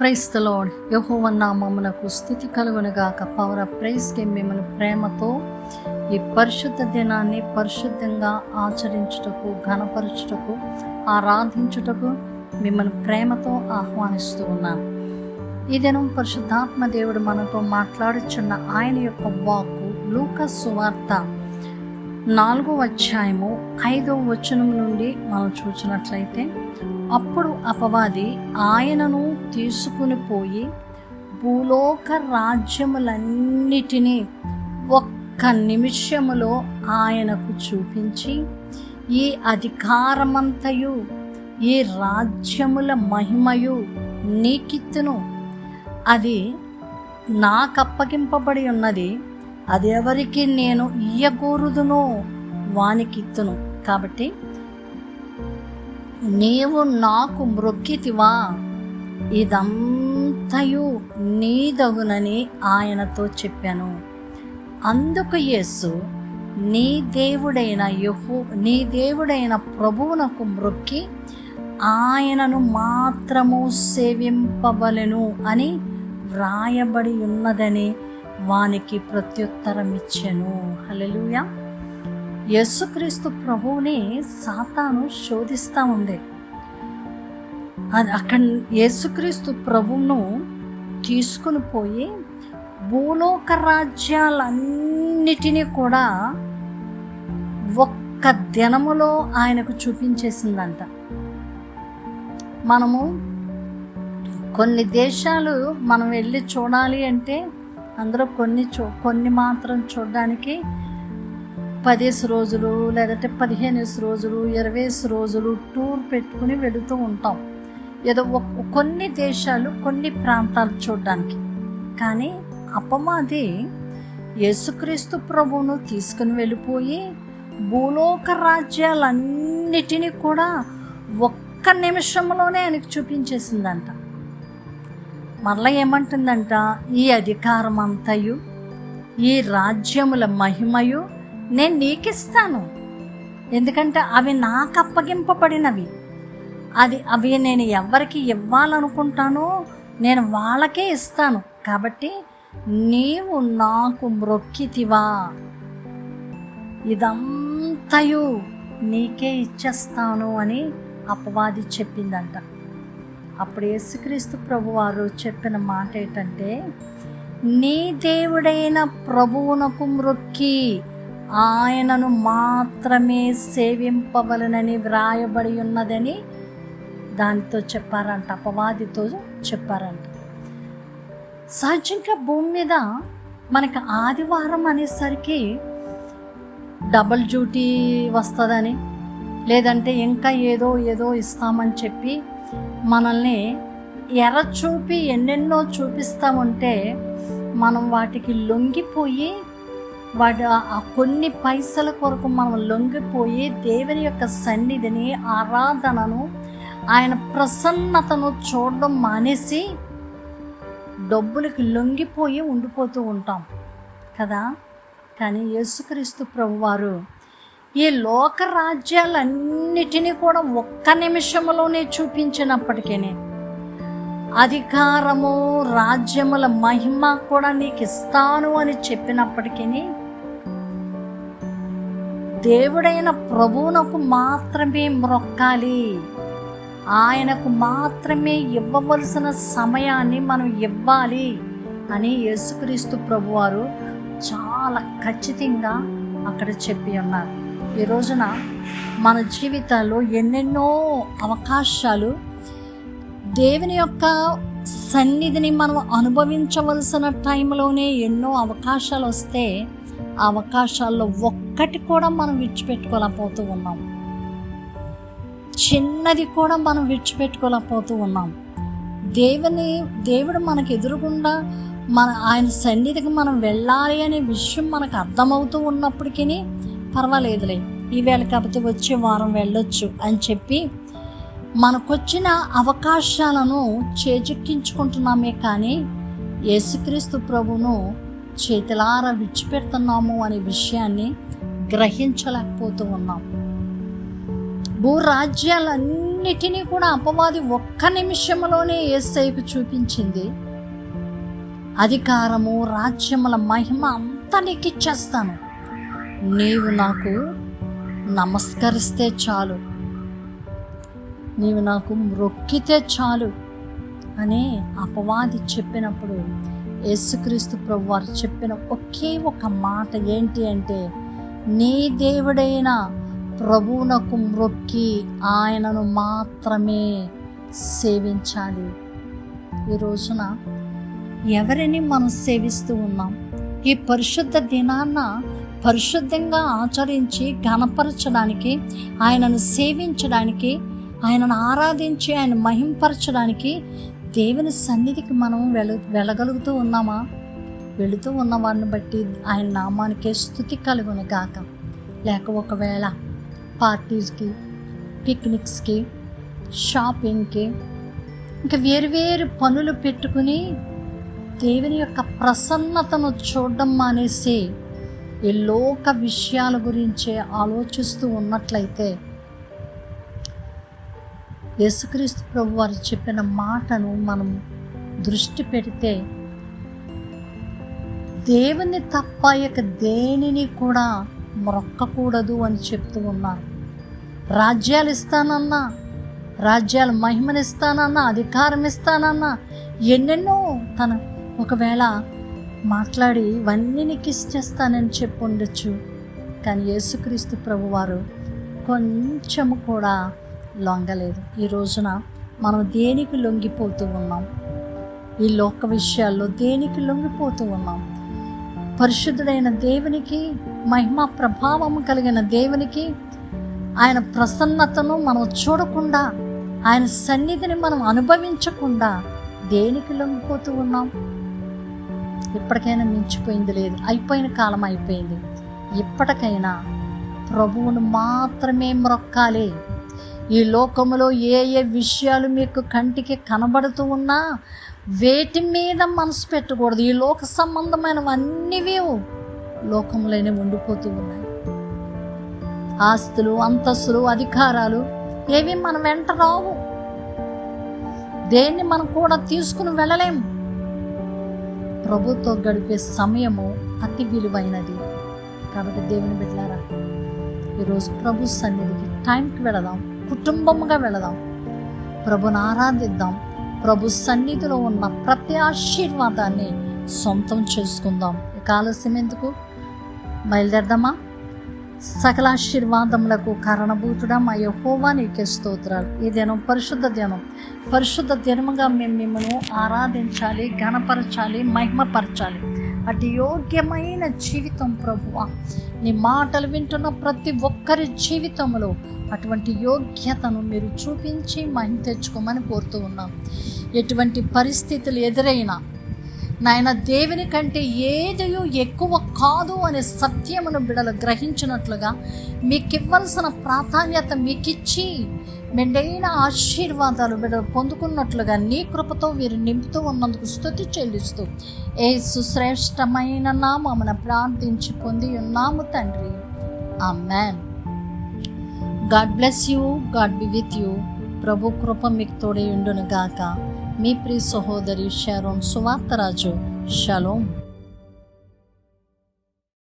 క్రైస్తలోడ్ యహోవన్న మమ్మలకు స్థుతి కలుగునుగాక. Power of ప్రైస్కి మిమ్మల్ని ప్రేమతో ఈ పరిశుద్ధ దినాన్ని పరిశుద్ధంగా ఆచరించుటకు ఘనపరచుటకు ఆరాధించుటకు మిమ్మల్ని ప్రేమతో ఆహ్వానిస్తూ ఉన్నాను. ఈ దినం పరిశుద్ధాత్మ దేవుడు మనతో మాట్లాడుచున్న ఆయన యొక్క వాక్కు లూకస్ సువార్త నాలుగో అధ్యాయము ఐదో వచనం నుండి మనం చూసినట్లయితే అప్పుడు అపవాది ఆయనను తీసుకుని పోయి భూలోక రాజ్యములన్నిటినీ ఒక్క నిమిషములో ఆయనకు చూపించి ఈ అధికారమంతయు ఈ రాజ్యముల మహిమయు నీకిత్తును. అది నాకప్పగింపబడి ఉన్నది అది ఎవరికి నేను ఇయ్యకూరుదునో వానికిత్తును. కాబట్టి నీవు నాకు మ్రొక్కితివా ఇదంతయు నీదగునని ఆయనతో చెప్పాను. అందుకు యేసు నీ దేవుడైన యహో నీ దేవుడైన ప్రభువునకు మ్రొక్కి ఆయనను మాత్రము సేవింపబలెను అని వ్రాయబడి ఉన్నదని వానికి ప్రత్యుత్తరం ఇచ్చాను హలెలుయా యస్సుక్రీస్తు ప్రభువుని సాతాను శోధిస్తూ ఉంది. అది అక్కడ యేసుక్రీస్తు ప్రభువును తీసుకుని పోయి భూలోక రాజ్యాలన్నిటినీ కూడా ఒక్క దినములో ఆయనకు చూపించేసిందంట. మనము కొన్ని దేశాలు మనం వెళ్ళి చూడాలి అంటే అందరూ కొన్ని చూ కొన్ని మాత్రం చూడడానికి పదేసి రోజులు లేదంటే పదిహేను రోజులు ఇరవై రోజులు టూర్ పెట్టుకుని వెళుతూ ఉంటాం. ఏదో కొన్ని దేశాలు కొన్ని ప్రాంతాలు చూడడానికి. కానీ అపమాది యేసుక్రీస్తు ప్రభువును తీసుకుని వెళ్ళిపోయి భూలోక రాజ్యాలన్నిటినీ కూడా ఒక్క నిమిషంలోనే ఆయనకు చూపించేసిందంట. మరలా ఏమంటుందంట? ఈ అధికారం అంతయు ఈ రాజ్యముల మహిమయు నేను నీకిస్తాను. ఎందుకంటే అవి నాకు అప్పగింపబడినవి అది అవి నేను ఎవరికి ఇవ్వాలనుకుంటానో నేను వాళ్ళకే ఇస్తాను. కాబట్టి నీవు నాకు మ్రొక్కితివా. ఇదంతయు నీకే ఇచ్చేస్తాను అని అపవాది చెప్పిందంట. అప్పుడు యేసుక్రీస్తు ప్రభువారు చెప్పిన మాట ఏంటంటే నీ దేవుడైన ప్రభువునకు మ్రొక్కి. ఆయనను మాత్రమే సేవింపవలనని వ్రాయబడి ఉన్నదని దానితో చెప్పారంట అపవాదితో చెప్పారంట. సహజంగా భూమి మీద మనకి ఆదివారం అనేసరికి డబల్ డ్యూటీ వస్తుందని లేదంటే ఇంకా ఏదో ఏదో ఇస్తామని చెప్పి మనల్ని ఎర్ర చూపి ఎన్నెన్నో చూపిస్తామంటే మనం వాటికి లొంగిపోయి వాడు ఆ కొన్ని పైసల కొరకు మనం లొంగిపోయి దేవుని యొక్క సన్నిధిని ఆరాధనను ఆయన ప్రసన్నతను చూడడం మానేసి డబ్బులకి లొంగిపోయి ఉండిపోతూ ఉంటాం. కదా? కానీ యేసుక్రీస్తు ప్రభువారు ఈ లోక రాజ్యాలన్నిటినీ కూడా ఒక్క నిమిషంలోనే చూపించినప్పటికీ అధికారము రాజ్యముల మహిమ కూడా నీకు ఇస్తాను అని చెప్పినప్పటికీ దేవుడైన ప్రభువునకు మాత్రమే మ్రొక్కాలి ఆయనకు మాత్రమే ఇవ్వవలసిన సమయాన్ని మనం ఇవ్వాలి అని యేసుక్రీస్తు ప్రభువారు చాలా ఖచ్చితంగా అక్కడ చెప్పి ఉన్నారు. ఈ రోజున మన జీవితాల్లో ఎన్నెన్నో అవకాశాలు దేవుని యొక్క సన్నిధిని మనం అనుభవించవలసిన టైంలోనే ఎన్నో అవకాశాలు వస్తే ఆ అవకాశాల్లో ఒక్కటి కూడా మనం విడిచిపెట్టుకోలేకపోతూ ఉన్నాం. చిన్నది కూడా మనం విడిచిపెట్టుకోలేకపోతూ ఉన్నాం. దేవుని దేవుడు మనకు ఎదురుగుండా మన ఆయన సన్నిధికి మనం వెళ్ళాలి అనే విషయం మనకు అర్థమవుతూ ఉన్నప్పటికీ పర్వాలేదులే. ఈవేళ కాకపోతే వచ్చే వారం వెళ్ళొచ్చు అని చెప్పి మనకొచ్చిన అవకాశాలను చేజిక్కించుకుంటున్నామే కానీ యేసుక్రీస్తు ప్రభును చేతులార విడిచిపెడుతున్నాము అనే విషయాన్ని గ్రహించలేకపోతూ ఉన్నాం భూరాజ్యాలన్నిటినీ కూడా అపవాది ఒక్క నిమిషంలోనే ఏసైకు చూపించింది. అధికారము రాజ్యముల మహిమ అంతా నీకు ఇచ్చేస్తాను నీవు నాకు నమస్కరిస్తే చాలు. నీవు నాకు మ్రొక్కితే చాలు అని అపవాది చెప్పినప్పుడు యేసుక్రీస్తు ప్రభు వారు చెప్పిన ఒకే ఒక మాట ఏంటి అంటే నీ దేవుడైన ప్రభువునకు మ్రొక్కి ఆయనను మాత్రమే సేవించాలి. ఈ రోజున ఎవరిని మనం సేవిస్తూ ఉన్నాం? ఈ పరిశుద్ధ దినాన్న పరిశుద్ధంగా ఆచరించి ఘనపరచడానికి ఆయనను సేవించడానికి ఆయనను ఆరాధించి ఆయన మహింపరచడానికి దేవుని సన్నిధికి మనం వెళ వెళ్ళగలుగుతూ ఉన్నామా? వెళుతూ ఉన్న వారిని బట్టి ఆయన నామానికే స్థుతి కలుగును గాక. లేక ఒకవేళ పార్టీస్కి పిక్నిక్స్కి షాపింగ్కి ఇంకా వేరువేరు పనులు పెట్టుకుని దేవుని యొక్క ప్రసన్నతను చూడడం మానేసి ఈ లోక విషయాల గురించే ఆలోచిస్తూ ఉన్నట్లయితే యేసుక్రీస్తు ప్రభు వారు చెప్పిన మాటను మనం దృష్టి పెడితే దేవుని తప్ప ఇక దేనిని కూడా మొక్కకూడదు అని చెప్తూ ఉన్నారు. రాజ్యాలు ఇస్తానన్నా రాజ్యాల మహిమనిస్తానన్నా అధికారం ఇస్తానన్నా ఎన్నెన్నో తన ఒకవేళ మాట్లాడి ఇవన్నీ నీకు ఇచ్చేస్తానని చెప్పి ఉండొచ్చు. కానీ యేసుక్రీస్తు ప్రభువారు కొంచెము కూడా లొంగలేదు. ఈ రోజున మనం దేనికి లొంగిపోతూ ఉన్నాం? ఈ లోక విషయాల్లో దేనికి లొంగిపోతూ ఉన్నాం? పరిశుద్ధుడైన దేవునికి మహిమ ప్రభావం కలిగిన దేవునికి ఆయన ప్రసన్నతను మనం చూడకుండా ఆయన సన్నిధిని మనం అనుభవించకుండా దేనికి లొంగిపోతూ ఉన్నాం? ఇప్పటికైనా మించిపోయింది లేదు. అయిపోయిన కాలం అయిపోయింది. ఇప్పటికైనా ప్రభువును మాత్రమే మ్రొక్కాలి. ఈ లోకంలో ఏ ఏ విషయాలు మీకు కంటికి కనబడుతూ ఉన్నా వేటి మీద మనసు పెట్టకూడదు. ఈ లోక సంబంధమైనవన్నీ లోకంలోనే ఉండిపోతూ ఉన్నాయి. ఆస్తులు అంతస్తులు అధికారాలు ఏవి మన వెంట రావు. దేన్ని మనం కూడా తీసుకుని వెళ్ళలేము ప్రభుతో గడిపే సమయము అతి విలువైనది. కాబట్టి దేవుని బిడ్డారా ఈరోజు ప్రభు సన్నిధికి టైంకి వెళదాం. కుటుంబంగా వెళదాం. ప్రభుని ఆరాధిద్దాం. ప్రభు సన్నిధిలో ఉన్న ప్రతి ఆశీర్వాదాన్ని సొంతం చేసుకుందాం. ఇక ఆలస్యం ఎందుకు? బయలుదేరదామా? సకల ఆశీర్వాదములకు కారణభూతుడా మా యహోవా నీకే స్తోత్రాలు. ఈ దినం పరిశుద్ధ దినం పరిశుద్ధ దినముగా మేము మిమ్మల్ని ఆరాధించాలి ఘనపరచాలి మహిమపరచాలి. అటు యోగ్యమైన జీవితం ప్రభువ. నీ మాటలు వింటున్న ప్రతి ఒక్కరి జీవితంలో అటువంటి యోగ్యతను మీరు చూపించి మహిమ తెచ్చుకోమని కోరుతూ ఉన్నాం. ఎటువంటి పరిస్థితులు ఎదురైనా నాయన దేవుని కంటే ఏదయో ఎక్కువ కాదు అనే సత్యమును బిడలు గ్రహించినట్లుగా మీకు ఇవ్వాల్సిన ప్రాధాన్యత మీకిచ్చి మెండైన ఆశీర్వాదాలు బిడలు పొందుకున్నట్లుగా నీ కృపతో వీరు నింపుతూ ఉన్నందుకు స్థుతి చెల్లిస్తూ ఏ సుశ్రేష్టమైన నామమున ప్రార్థించి పొంది ఉన్నాము తండ్రి. Amen God bless you God be with you ప్రభు కృప మీకు తోడే ఉండును గాక మీ ప్రియ సహోదరి షారోన్ సువార్తరాజు షలోం.